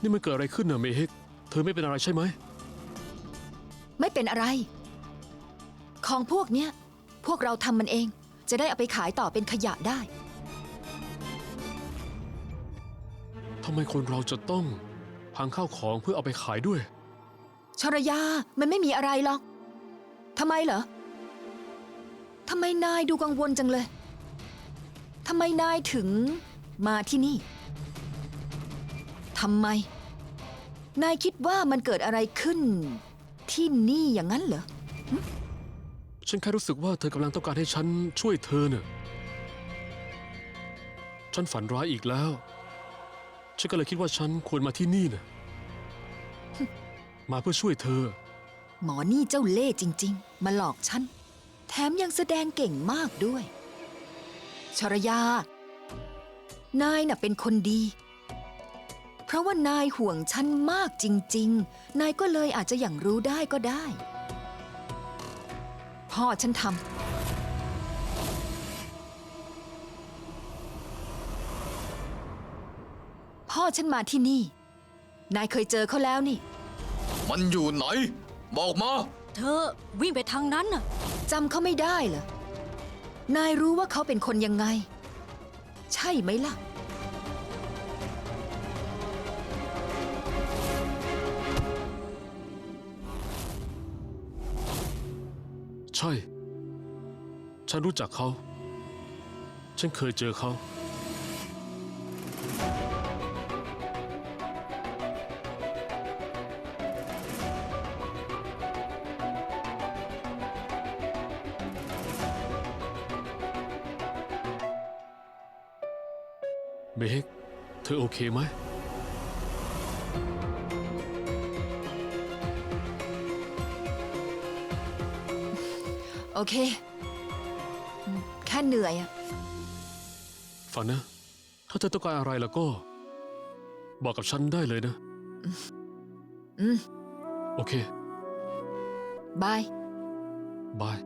นี่มันเกิดอะไรขึ้นน่ะเมฮิกเธอไม่เป็นอะไรใช่ไหม ไม่เป็นอะไร ของพวกเนี้ย พวกเราทำมันเอง จะได้เอาไปขายต่อเป็นขยะได้ ทำไมคนเราจะต้องพังข้าวของเพื่อเอาไปขายด้วย ชรยา มันไม่มีอะไรหรอก ทำไมเหรอ ทำไมนายดูกังวลจังเลย ทำไมนายถึงมาที่นี่ ทำไม นายคิดว่ามันเกิดอะไรขึ้น ที่นี่อย่างนั้นเหรอ ฉันแค่รู้สึกว่าเธอกำลังต้องการให้ฉันช่วยเธอเน่ะฉันฝันร้ายอีกแล้ว ฉันก็เลยคิดว่าฉันควรมาที่นี่น่ะ มาเพื่อช่วยเธอ หมอนี่เจ้าเล่ห์จริง ๆ มาหลอกฉัน แถมยังแสดงเก่งมากด้วย ชรยา นายน่ะเป็นคนดี เพราะว่านายห่วงฉันมากจริง ๆ นายก็เลยอาจจะอย่างรู้ได้ก็ได้ พ่อฉันทำพ่อฉันมาที่นี่ นายเคยเจอเขาแล้วนี่ มันอยู่ไหน บอกมา เธอวิ่งไปทางนั้นน่ะจำเขาไม่ได้เหรอ นายรู้ว่าเขาเป็นคนยังไง ใช่ไหมล่ะ ใช่ ฉันรู้จักเขา ฉันเคยเจอเขา เมกเธอโอเคไหม โอเคอืมแค่เหนื่อยอะฝันนะ ถ้าเธอต้องการอะไรแล้วก็ บอกกับฉันได้เลยนะ อืม โอเค บาย บาย